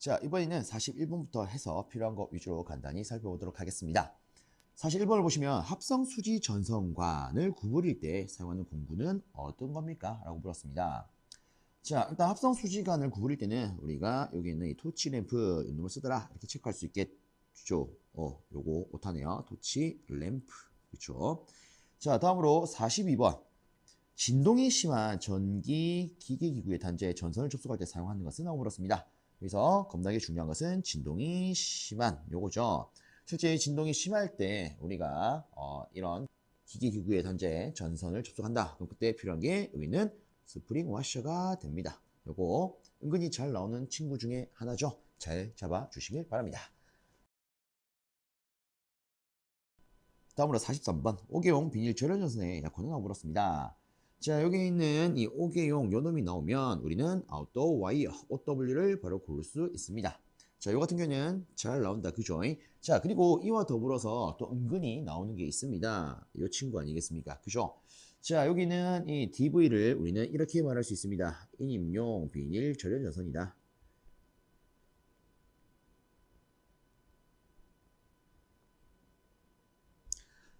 자, 이번에는 41번부터 해서 필요한 것 위주로 간단히 살펴보도록 하겠습니다. 41번을 보시면 합성 수지 전선관을 구부릴 때 사용하는 공구는 어떤 겁니까? 라고 물었습니다. 자, 일단 합성 수지관을 구부릴 때는 우리가 여기 있는 이 토치 램프 이놈을 쓰더라 이렇게 체크할 수 있겠죠. 어, 요거 오타네요. 토치 램프. 그렇죠. 자, 다음으로 42번. 진동이 심한 전기 기계 기구의 단자에 전선을 접속할 때 사용하는 것은 하고 물었습니다. 그래서 겁나게 중요한 것은 진동이 심한 요거죠. 실제 진동이 심할 때 우리가 어, 이런 기계 기구의 단자에 전선을 접속한다. 그럼 그때 필요한 게 여기 있는 스프링 와셔가 됩니다. 요거 은근히 잘 나오는 친구 중에 하나죠. 잘 잡아 주시길 바랍니다. 다음으로 43번 5개용 비닐 절연 전선의 약혼을 물었습니다. 자 여기 있는 이 5개용 요 놈이 나오면 우리는 아웃도어 와이어 OW를 바로 고를 수 있습니다. 자, 요 같은 경우는 잘 나온다. 그죠? 자, 그리고 이와 더불어서 또 은근히 나오는 게 있습니다. 요 친구 아니겠습니까? 그죠? 자, 여기는 이 DV를 우리는 이렇게 말할 수 있습니다. 인임용 비닐 절연 전선이다.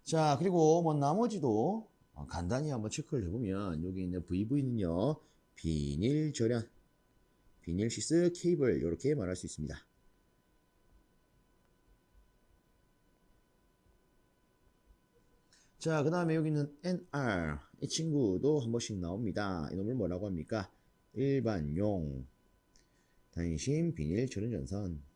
자, 그리고 뭐 나머지도 어, 간단히 한번 체크를 해보면 여기 있는 VV는요, 비닐 절연, 비닐 시스 케이블 이렇게 말할 수 있습니다. 자, 그 다음에 여기는 NR. 이 친구도 한 번씩 나옵니다. 이놈을 뭐라고 합니까? 일반용 단심 비닐 절연 전선.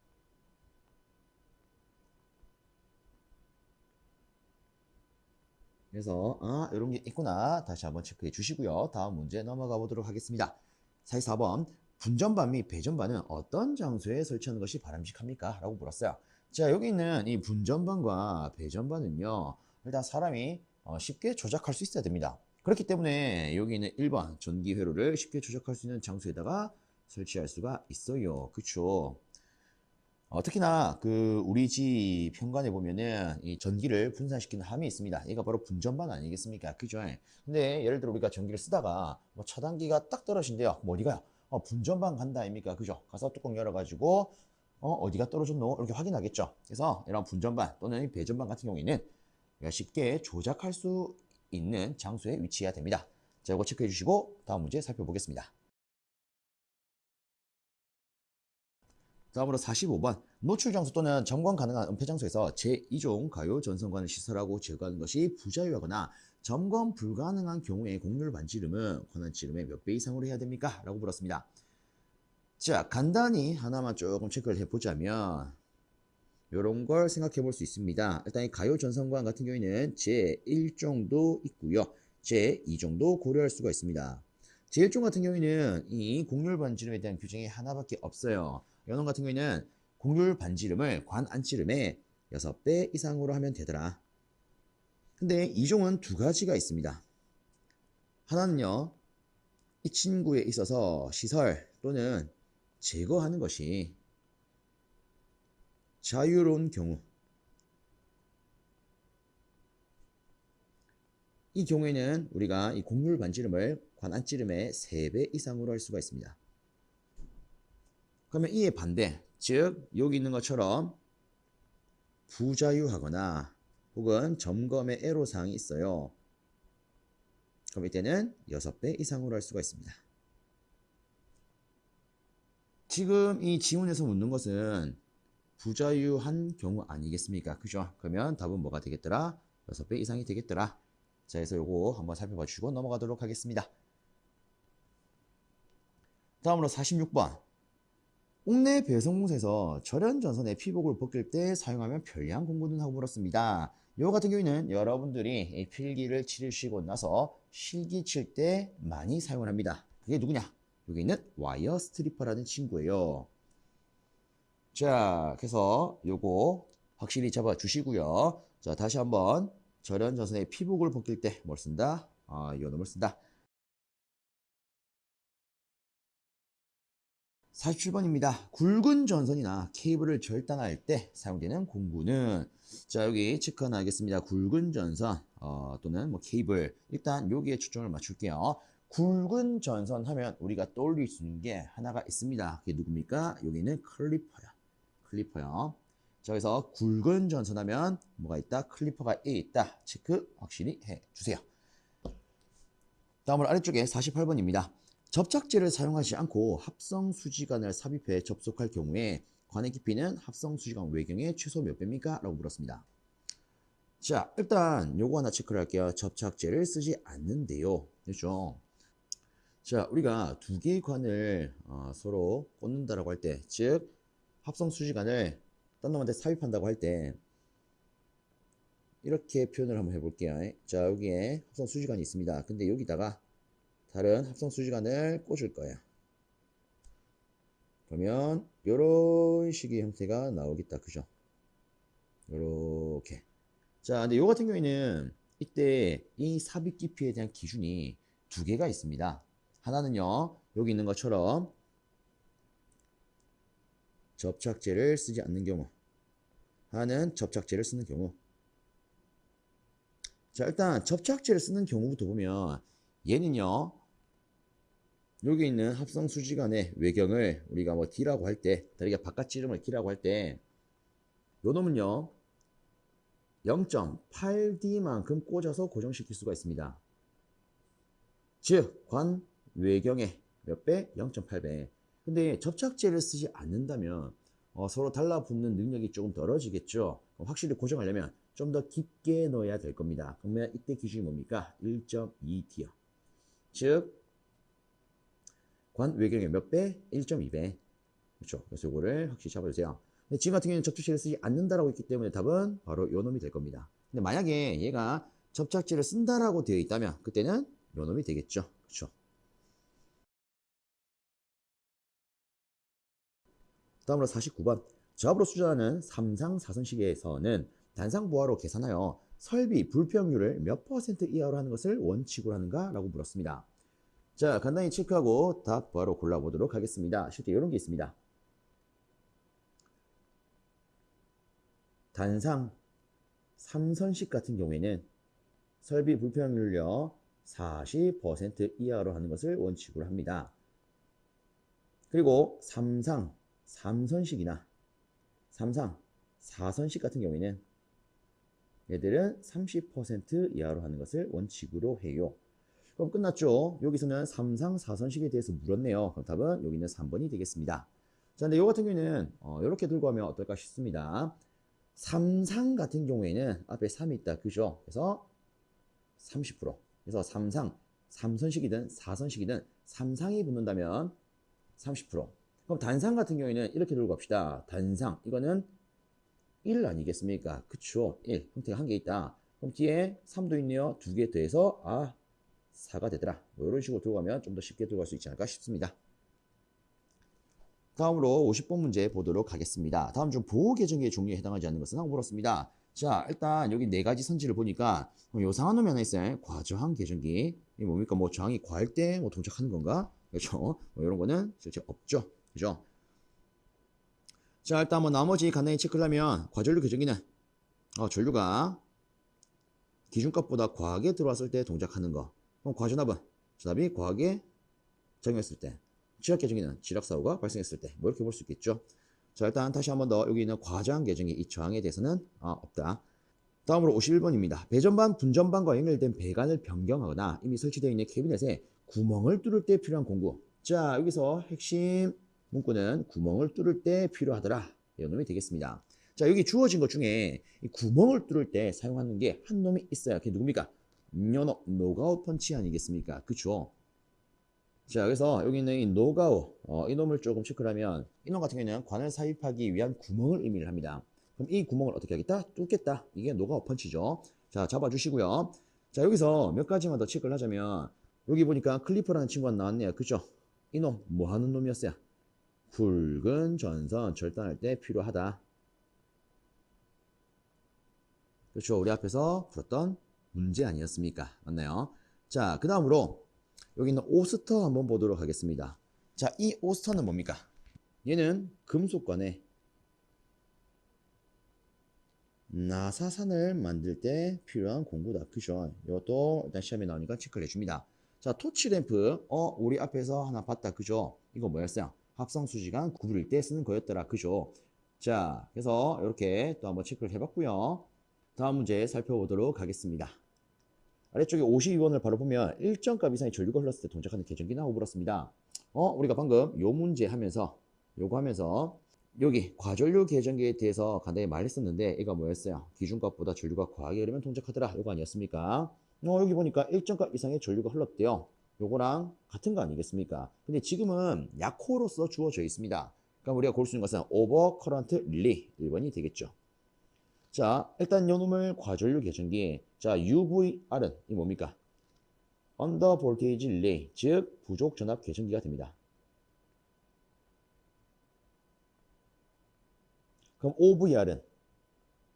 그래서 아, 이런 게 있구나. 다시 한번 체크해 주시고요. 다음 문제 넘어가 보도록 하겠습니다. 44번. 분전반 및 배전반은 어떤 장소에 설치하는 것이 바람직합니까? 라고 물었어요. 자, 여기 있는 이 분전반과 배전반은요. 일단 사람이 어, 쉽게 조작할 수 있어야 됩니다. 그렇기 때문에 여기 있는 1번 전기 회로를 쉽게 조작할 수 있는 장소에다가 설치할 수가 있어요. 그쵸? 어, 특히나 그 우리 집 현관에 보면은 이 전기를 분산시키는 함이 있습니다. 얘가 바로 분전반 아니겠습니까? 그죠? 근데 예를 들어 우리가 전기를 쓰다가 뭐 차단기가 딱 떨어진대요. 뭐 어디가요? 어, 분전반 간다 아닙니까? 그죠? 가서 뚜껑 열어가지고 어, 어디가 떨어졌노? 이렇게 확인하겠죠. 그래서 이런 분전반 또는 배전반 같은 경우에는 쉽게 조작할 수 있는 장소에 위치해야 됩니다. 자, 이거 체크해 주시고 다음 문제 살펴보겠습니다. 다음으로 45번 노출 장소 또는 점검 가능한 은폐 장소에서 제2종 가요 전선관을 시설하고 제거하는 것이 부자유하거나 점검 불가능한 경우에 곡률 반지름은 권한지름의 몇 배 이상으로 해야 됩니까? 라고 물었습니다. 자, 간단히 하나만 조금 체크를 해보자면 이런 걸 생각해 볼 수 있습니다. 일단 이 가요 전선관 같은 경우에는 제1종도 있고요. 제2종도 고려할 수가 있습니다. 제1종 같은 경우에는 이 곡률 반지름에 대한 규정이 하나밖에 없어요. 연원 같은 경우에는 곡률 반지름을 관 안지름의 6배 이상으로 하면 되더라. 근데 2종은 두 가지가 있습니다. 하나는요. 이 친구에 있어서 시설 또는 제거하는 것이 자유로운 경우 이 경우에는 우리가 이 곡률 반지름을 관안지름의 3배 이상으로 할 수가 있습니다. 그러면 이에 반대, 즉 여기 있는 것처럼 부자유하거나 혹은 점검의 애로사항이 있어요. 그럼 이때는 6배 이상으로 할 수가 있습니다. 지금 이 지문에서 묻는 것은 부자유한 경우 아니겠습니까? 그죠? 그러면 답은 뭐가 되겠더라? 6배 이상이 되겠더라. 자, 그래서 요거 한번 살펴봐 주시고 넘어가도록 하겠습니다. 다음으로 46번. 옥내 배송공사에서 절연 전선의 피복을 벗길 때 사용하면 편리한 공구는 하고 물었습니다. 요 같은 경우에는 여러분들이 필기를 치르시고 나서 실기 칠 때 많이 사용을 합니다. 그게 누구냐? 여기 있는 와이어 스트리퍼라는 친구예요. 자, 그래서 요거 확실히 잡아 주시고요. 자, 다시 한번 절연 전선의 피복을 벗길 때 뭘 쓴다? 아, 이 놈을 쓴다. 47번입니다. 굵은 전선이나 케이블을 절단할 때 사용되는 공구는 자 여기 체크 하나 하겠습니다. 굵은 전선 어, 또는 뭐 케이블 일단 여기에 초점을 맞출게요. 굵은 전선 하면 우리가 떠올릴 수 있는 게 하나가 있습니다. 그게 누굽니까? 여기는 클리퍼야. 클리퍼요. 자, 그래서 굵은 전선 하면 뭐가 있다? 클리퍼가 있다. 체크 확실히 해 주세요. 다음으로 아래쪽에 48번입니다. 접착제를 사용하지 않고 합성 수지관을 삽입해 접속할 경우에 관의 깊이는 합성 수지관 외경의 최소 몇 배입니까? 라고 물었습니다. 자, 일단 요거 하나 체크를 할게요. 접착제를 쓰지 않는데요. 그렇죠? 자, 우리가 두 개의 관을 어, 서로 꽂는다라고 할 때, 즉 합성 수지관을 딴 놈한테 삽입한다고 할 때 이렇게 표현을 한번 해볼게요. 자, 여기에 합성 수지관이 있습니다. 근데 여기다가 다른 합성 수지관을 꽂을 거예요. 그러면 이런 식의 형태가 나오겠다. 그죠? 요렇게. 자, 근데 요 같은 경우에는 이때 이 삽입 깊이에 대한 기준이 두 개가 있습니다. 하나는요, 여기 있는 것처럼 접착제를 쓰지 않는 경우. 하나는 접착제를 쓰는 경우. 자, 일단 접착제를 쓰는 경우부터 보면 얘는요, 여기 있는 합성 수지관의 외경을 우리가 뭐 D라고 할 때, 다리가 바깥 지름을 D라고 할 때, 요 놈은요, 0.8D만큼 꽂아서 고정시킬 수가 있습니다. 즉, 관 외경의 몇 배? 0.8배. 근데 접착제를 쓰지 않는다면 어, 서로 달라붙는 능력이 조금 떨어지겠죠. 그럼 확실히 고정하려면 좀 더 깊게 넣어야 될 겁니다. 그러면 이때 기준이 뭡니까? 1.2D요. 즉, 관 외경의 몇 배? 1.2배. 그렇죠. 그래서 이거를 확실히 잡아주세요. 근데 지금 같은 경우는 접착제를 쓰지 않는다라고 했기 때문에 답은 바로 요 놈이 될 겁니다. 근데 만약에 얘가 접착제를 쓴다라고 되어 있다면 그때는 요 놈이 되겠죠. 그렇죠. 다음으로 49번. 저압으로 수전하는 3상 4선식에서는 단상부하로 계산하여 설비 불평률을 몇 퍼센트 이하로 하는 것을 원칙으로 하는가? 라고 물었습니다. 자, 간단히 체크하고 답 바로 골라보도록 하겠습니다. 실제 이런 게 있습니다. 단상 3선식 같은 경우에는 설비 불평률요 40% 이하로 하는 것을 원칙으로 합니다. 그리고 3상 3선식이나 3상 4선식 같은 경우에는 얘들은 30% 이하로 하는 것을 원칙으로 해요. 그럼 끝났죠? 여기서는 3상 4선식에 대해서 물었네요. 그럼 답은 여기 있는 3번이 되겠습니다. 자, 근데 이 같은 경우에는 어, 이렇게 들고 하면 어떨까 싶습니다. 3상 같은 경우에는 앞에 3이 있다. 그죠? 그래서 30%. 그래서 3상, 3선식이든 4선식이든 3상이 붙는다면 30%. 그럼 단상 같은 경우에는 이렇게 들고 갑시다. 단상. 이거는 1 아니겠습니까? 그쵸? 1. 형태가 한 개 있다. 그럼 뒤에 3도 있네요. 두 개 더해서, 아, 4가 되더라. 뭐 이런 식으로 들고 가면 좀 더 쉽게 들어갈 수 있지 않을까 싶습니다. 다음으로 50번 문제 보도록 하겠습니다. 다음 중 보호 계정의 종류에 해당하지 않는 것은 하고 물었습니다. 자, 일단 여기 네 가지 선지를 보니까 요 상한 놈이 하나 있어요. 과저항 계정기. 이게 뭡니까? 뭐 저항이 과할 때 뭐 동작하는 건가? 그렇죠? 뭐 이런 거는 실제 없죠. 그죠? 자, 일단 뭐 나머지 간단히 체크를 하면 과전류 계정기는 어, 전류가 기준값보다 과하게 들어왔을 때 동작하는 거. 그럼 과전압은 전압이 과하게 작용했을 때. 지각 계정기는 지락 사고가 발생했을 때. 뭐 이렇게 볼 수 있겠죠. 자, 일단 다시 한번 더 여기 있는 과저항 계정기 이 저항에 대해서는 아, 없다. 다음으로 51번입니다. 배전반, 분전반과 연결된 배관을 변경하거나 이미 설치되어 있는 캐비넷에 구멍을 뚫을 때 필요한 공구. 자, 여기서 핵심 문구는 구멍을 뚫을 때 필요하더라. 이런 놈이 되겠습니다. 자, 여기 주어진 것 중에 이 구멍을 뚫을 때 사용하는 게 한 놈이 있어요. 그게 누굽니까? 연어 노가웃 펀치 아니겠습니까? 그쵸? 자, 그래서 여기 있는 이 노가웃, 어, 이 놈을 조금 체크를 하면 이놈 같은 경우에는 관을 삽입하기 위한 구멍을 의미를 합니다. 그럼 이 구멍을 어떻게 하겠다? 뚫겠다. 이게 노가웃 펀치죠. 자, 잡아주시고요. 자, 여기서 몇 가지만 더 체크를 하자면 여기 보니까 클리퍼라는 친구가 나왔네요. 그죠? 이놈 뭐 하는 놈이었어요? 굵은 전선 절단할 때 필요하다. 그렇죠. 우리 앞에서 풀었던 문제 아니었습니까? 맞나요? 자, 그 다음으로 여기 있는 오스터 한번 보도록 하겠습니다. 자, 이 오스터는 뭡니까? 얘는 금속관에 나사산을 만들 때 필요한 공구다. 그죠? 이것도 일단 시험에 나오니까 체크를 해줍니다. 자, 토치 램프. 어, 우리 앞에서 하나 봤다. 그죠? 이거 뭐였어요? 합성 수지간 구부릴 때 쓰는 거였더라. 그죠? 자, 그래서 이렇게 또 한번 체크를 해봤고요. 다음 문제 살펴보도록 하겠습니다. 아래쪽에 52번을 바로 보면 일정값 이상의 전류가 흘렀을 때 동작하는 계전기 나오고 불었습니다. 어, 우리가 방금 요 문제 하면서 요거 하면서 여기 과전류 계전기에 대해서 간단히 말했었는데 이거 뭐였어요? 기준값보다 전류가 과하게 흐르면 동작하더라. 요거 아니었습니까? 어, 여기 보니까 일정값 이상의 전류가 흘렀대요. 요거랑 같은 거 아니겠습니까? 근데 지금은 약호로서 주어져 있습니다. 그러니까 우리가 고를 수 있는 것은 오버 커런트 릴리 1번이 되겠죠. 자, 일단 요놈을 과전류 계전기. 자, UVR은 이 뭡니까? 언더 볼테이지 릴레이, 즉 부족 전압 계전기가 됩니다. 그럼 OVR은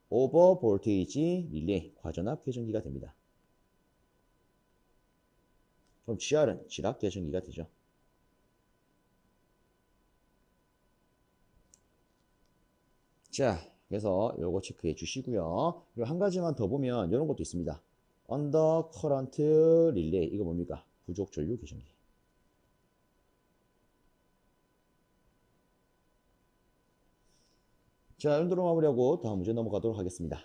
오버 볼테이지 릴레이, 과전압 계전기가 됩니다. 그럼 GR은 지락 계전기가 되죠. 자, 그래서 요거 체크해 주시고요. 그리고 한 가지만 더 보면 이런 것도 있습니다. 언더 커런트 릴레이 이거 뭡니까? 부족 전류 계전기. 자, 이 정도로 마무리하고 다음 문제 넘어가도록 하겠습니다.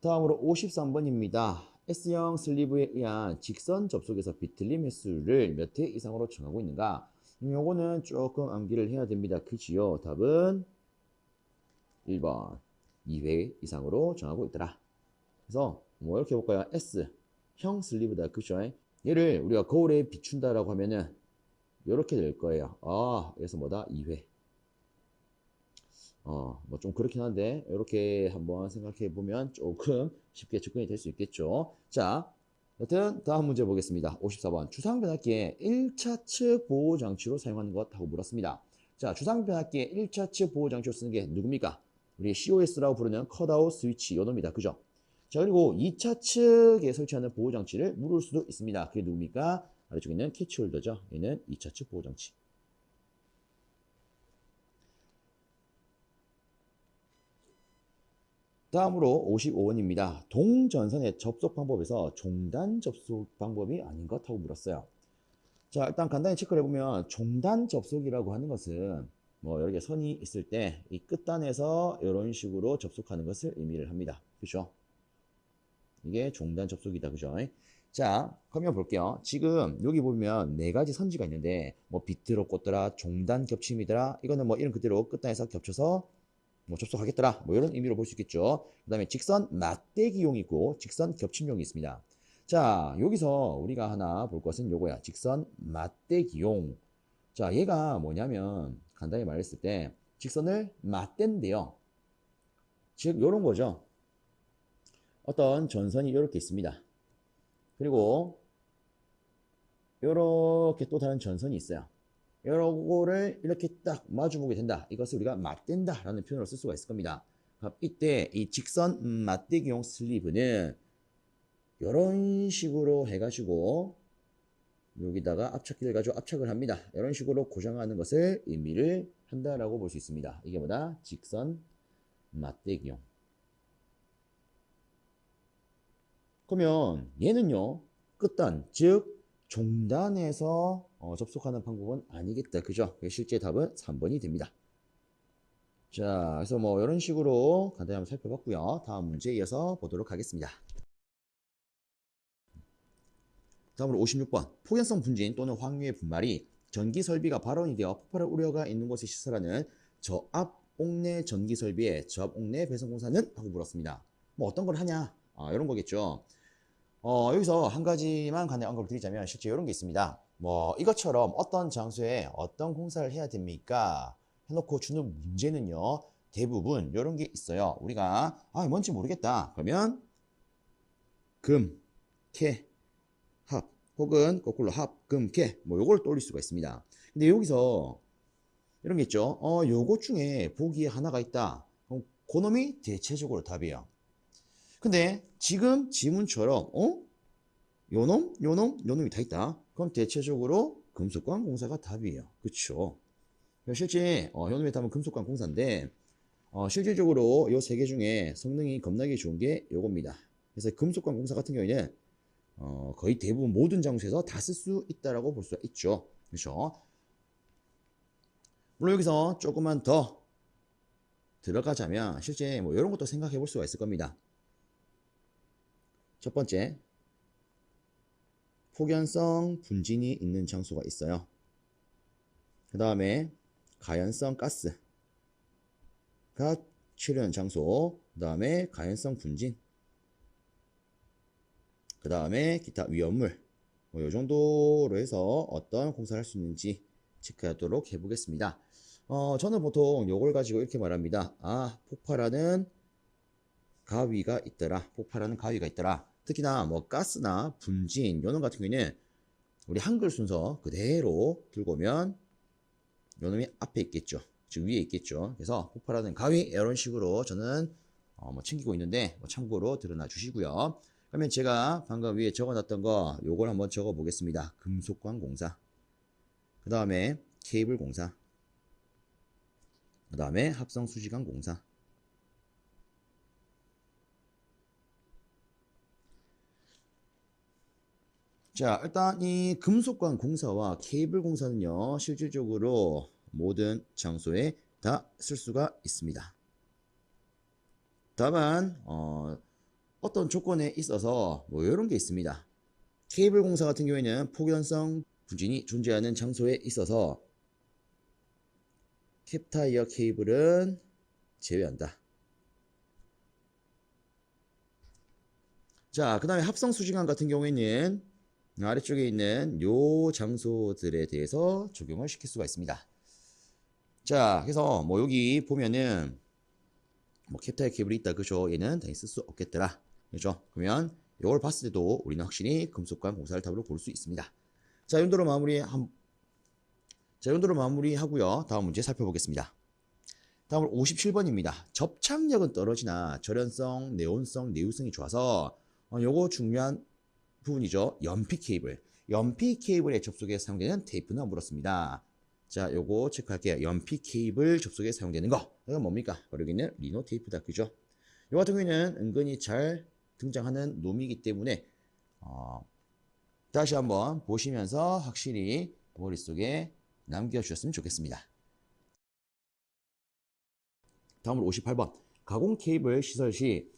다음으로 53번입니다. S형 슬리브에 의한 직선 접속에서 비틀림 횟수를 몇 회 이상으로 정하고 있는가? 음, 요거는 조금 암기를 해야 됩니다. 그지요? 답은 1번 2회 이상으로 정하고 있더라. 그래서 뭐 이렇게 볼까요? S 형 슬리브다. 그죠? 얘를 우리가 거울에 비춘다라고 하면은 이렇게 될 거예요. 아, 그래서 뭐다? 2회. 어, 뭐 좀 그렇긴 한데 이렇게 한번 생각해 보면 조금 쉽게 접근이 될 수 있겠죠. 자, 여튼 다음 문제 보겠습니다. 54번 주상 변압기에 1차 측 보호 장치로 사용하는 것 하고 물었습니다. 자, 주상 변압기에 1차 측 보호 장치로 쓰는 게 누굽니까? 우리 COS라고 부르는 컷아웃 스위치 요놈이다. 그죠? 자, 그리고 2차 측에 설치하는 보호 장치를 물을 수도 있습니다. 그게 누굽니까? 아래쪽에 있는 캐치홀더죠. 얘는 2차 측 보호 장치. 다음으로 55원입니다. 동전선의 접속 방법에서 종단 접속 방법이 아닌 것 하고 물었어요. 자, 일단 간단히 체크를 해보면 종단 접속이라고 하는 것은 뭐 여러 개 선이 있을 때 이 끝단에서 이런 식으로 접속하는 것을 의미를 합니다. 그죠? 이게 종단 접속이다. 그죠? 자, 그러면 볼게요. 지금 여기 보면 네 가지 선지가 있는데 뭐 비트로 꽂더라, 종단 겹침이더라. 이거는 뭐 이런 그대로 끝단에서 겹쳐서 뭐 접속하겠더라 뭐 이런 의미로 볼 수 있겠죠 그 다음에 직선 맞대기용이 있고 직선 겹침용이 있습니다 자 여기서 우리가 하나 볼 것은 요거야 직선 맞대기용 자 얘가 뭐냐면 간단히 말했을 때 직선을 맞댄대요 즉 요런 거죠 어떤 전선이 이렇게 있습니다 그리고 요렇게 또 다른 전선이 있어요 요거를 이렇게 딱 마주보게 된다. 이것을 우리가 맞댄다 라는 표현으로 쓸 수가 있을 겁니다. 이때 이 직선 맞대기용 슬리브는 이런 식으로 해가지고 여기다가 압착기를 가지고 압착을 합니다. 이런 식으로 고정하는 것을 의미를 한다라고 볼 수 있습니다. 이게 뭐다? 직선 맞대기용. 그러면 얘는요. 끝단, 즉 종단에서 어, 접속하는 방법은 아니겠다. 그죠? 실제 답은 3번이 됩니다. 자, 그래서 뭐 이런 식으로 간단히 한번 살펴봤고요. 다음 문제 이어서 보도록 하겠습니다. 다음으로 56번. 폭연성 분진 또는 황유의 분말이 전기 설비가 발원이 되어 폭발할 우려가 있는 곳에 시설하는 저압 옥내 전기 설비의 저압 옥내 배선 공사는 하고 물었습니다. 뭐 어떤 걸 하냐? 아, 이런 거겠죠. 어, 여기서 한 가지만 간단히 언급을 드리자면 실제 이런 게 있습니다. 뭐 이것처럼 어떤 장소에 어떤 공사를 해야 됩니까? 해놓고 주는 문제는요. 대부분 이런 게 있어요. 우리가 아 뭔지 모르겠다. 그러면 금, 캐, 합 혹은 거꾸로 합, 금, 캐뭐 요걸 떠올릴 수가 있습니다. 근데 여기서 이런 게 있죠. 어 요것 중에 보기에 하나가 있다. 그럼 그놈이 대체적으로 답이에요. 근데 지금 지문처럼 어? 요놈, 요놈, 요놈이 다 있다. 그럼 대체적으로 금속관 공사가 답이에요. 그쵸? 실제 어, 요놈의 답은 금속관 공사인데 어, 실질적으로 요 세 개 중에 성능이 겁나게 좋은 게 요겁니다. 그래서 금속관 공사 같은 경우에는 어, 거의 대부분 모든 장소에서 다 쓸 수 있다라고 볼 수가 있죠. 그렇죠? 물론 여기서 조금만 더 들어가자면 실제 뭐 이런 것도 생각해 볼 수가 있을 겁니다. 첫 번째, 폭연성 분진이 있는 장소가 있어요. 그 다음에 가연성 가스가 치료하는 장소, 그 다음에 가연성 분진, 그 다음에 기타 위험물, 뭐 이 정도로 해서 어떤 공사를 할 수 있는지 체크하도록 해보겠습니다. 어, 저는 보통 요걸 가지고 이렇게 말합니다. 아, 폭발하는 가위가 있더라. 폭발하는 가위가 있더라. 특히나 뭐 가스나 분진, 요놈 같은 경우에는 우리 한글 순서 그대로 들고 오면 요놈이 앞에 있겠죠. 즉 위에 있겠죠. 그래서 폭발하는 가위 이런 식으로 저는 어, 뭐 챙기고 있는데 뭐 참고로 드러나 주시고요. 그러면 제가 방금 위에 적어놨던 거 요걸 한번 적어 보겠습니다. 금속관 공사. 그 다음에 케이블 공사. 그 다음에 합성 수지관 공사. 자, 일단 이 금속관 공사와 케이블 공사는요, 실질적으로 모든 장소에 다 쓸 수가 있습니다. 다만, 어, 어떤 조건에 있어서 뭐 이런 게 있습니다. 케이블 공사 같은 경우에는 폭연성 분진이 존재하는 장소에 있어서 캡타이어 케이블은 제외한다. 자, 그 다음에 합성 수지관 같은 경우에는 아래쪽에 있는 요 장소들에 대해서 적용을 시킬 수가 있습니다. 자, 그래서 뭐 여기 보면은 뭐 캡타이어 케이블이 있다 그죠? 얘는 당연히 쓸 수 없겠더라. 그죠? 그러면 이걸 봤을 때도 우리는 확실히 금속관 공사를 답으로 볼 수 있습니다. 자, 이 정도로 마무리 한, 자, 이 정도로 마무리하고요. 다음 문제 살펴보겠습니다. 다음으로 57번입니다. 접착력은 떨어지나 절연성, 네온성, 내유성이 좋아서 어, 요거 중요한 부분이죠. 연피 케이블. 연피 케이블에 접속에 사용되는 테이프는 물었습니다. 자, 요거 체크할게요. 연피 케이블 접속에 사용되는 거. 이건 뭡니까? 바로 여기 있는 리노 테이프다. 그죠? 요 같은 경우에는 은근히 잘 등장하는 놈이기 때문에 어, 다시 한번 보시면서 확실히 머릿속에 남겨주셨으면 좋겠습니다. 다음으로 58번 가공 케이블 시설 시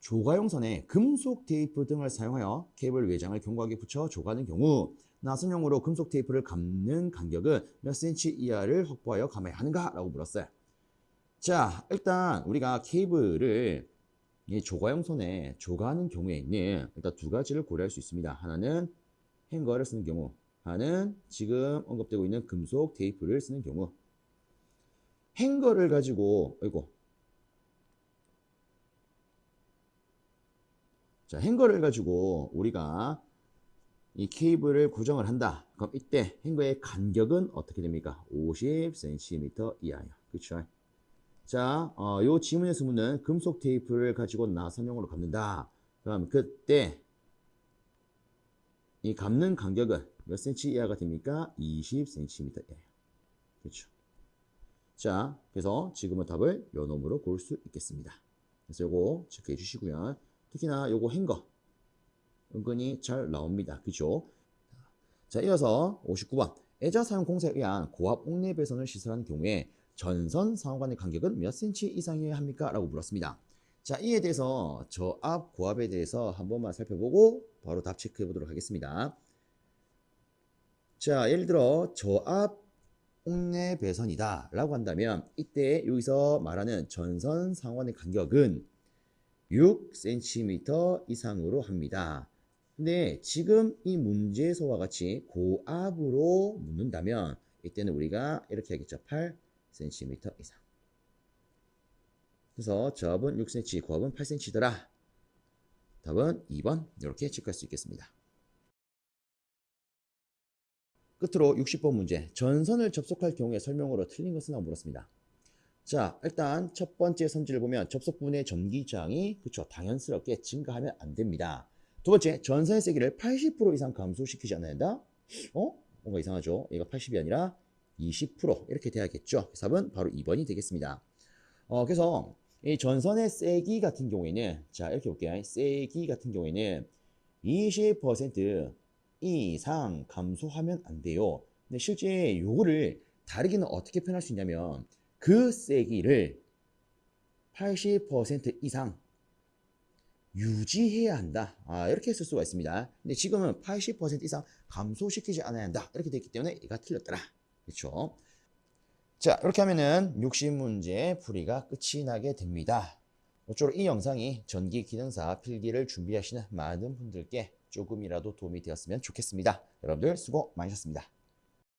조가용 선에 금속 테이프 등을 사용하여 케이블 외장을 견고하게 붙여 조가는 경우 나선용으로 금속 테이프를 감는 간격은 몇 센치 이하를 확보하여 감아야 하는가? 라고 물었어요. 자, 일단 우리가 케이블을 이 조가용 손에 조가하는 경우에는 일단 두 가지를 고려할 수 있습니다. 하나는 행거를 쓰는 경우, 하나는 지금 언급되고 있는 금속 테이프를 쓰는 경우. 행거를 가지고, 아이고. 자, 행거를 가지고 우리가 이 케이블을 고정을 한다. 그럼 이때 행거의 간격은 어떻게 됩니까? 50cm 이하예요. 그렇죠? 자, 어, 요 지문의 수문은 금속 테이프를 가지고 나선용으로 감는다. 그럼 그때 이 감는 간격은 몇 cm 이하가 됩니까? 20cm 이하예요. 그렇죠. 자, 그래서 지금은 답을 요 놈으로 고를 수 있겠습니다. 그래서 요거 체크해 주시고요. 특히나 요거 행거 은근히 잘 나옵니다. 그죠? 자, 이어서 59번. 애자 사용 공사에 의한 고압 옥내 배선을 시설하는 경우에 전선 상호 간의 간격은 몇 cm 이상이어야 합니까? 라고 물었습니다. 자, 이에 대해서 저압, 고압에 대해서 한 번만 살펴보고 바로 답 체크해 보도록 하겠습니다. 자, 예를 들어 저압 옥내 배선이다 라고 한다면 이때 여기서 말하는 전선 상호간의 간격은 6cm 이상으로 합니다. 근데 지금 이 문제에서와 같이 고압으로 묻는다면 이때는 우리가 이렇게 하겠죠. 8cm 이상. 그래서 저압은 6cm, 고압은 8cm더라. 답은 2번 이렇게 체크할 수 있겠습니다. 끝으로 60번 문제. 전선을 접속할 경우에 설명으로 틀린 것은 하고 물었습니다. 자, 일단 첫 번째 선지를 보면 접속 부분의 전기장이 그쵸 당연스럽게 증가하면 안 됩니다. 두 번째, 전선의 세기를 80% 이상 감소시키지 한다. 어? 뭔가 이상하죠? 얘가 80이 아니라 20% 이렇게 돼야겠죠. 답은 바로 2번이 되겠습니다. 어, 그래서 이 전선의 세기 같은 경우에는 자 이렇게 볼게요. 세기 같은 경우에는 20% 이상 감소하면 안 돼요. 근데 실제 요거를 다르게는 어떻게 표현할 수 있냐면 그 세기를 80% 이상 유지해야 한다. 아, 이렇게 쓸 수가 있습니다. 근데 지금은 80% 이상 감소시키지 않아야 한다. 이렇게 됐기 때문에 얘가 틀렸더라. 그렇죠? 자, 이렇게 하면은 60문제 풀이가 끝이 나게 됩니다. 모쪼록 이 영상이 전기 기능사 필기를 준비하시는 많은 분들께 조금이라도 도움이 되었으면 좋겠습니다. 여러분들 수고 많으셨습니다.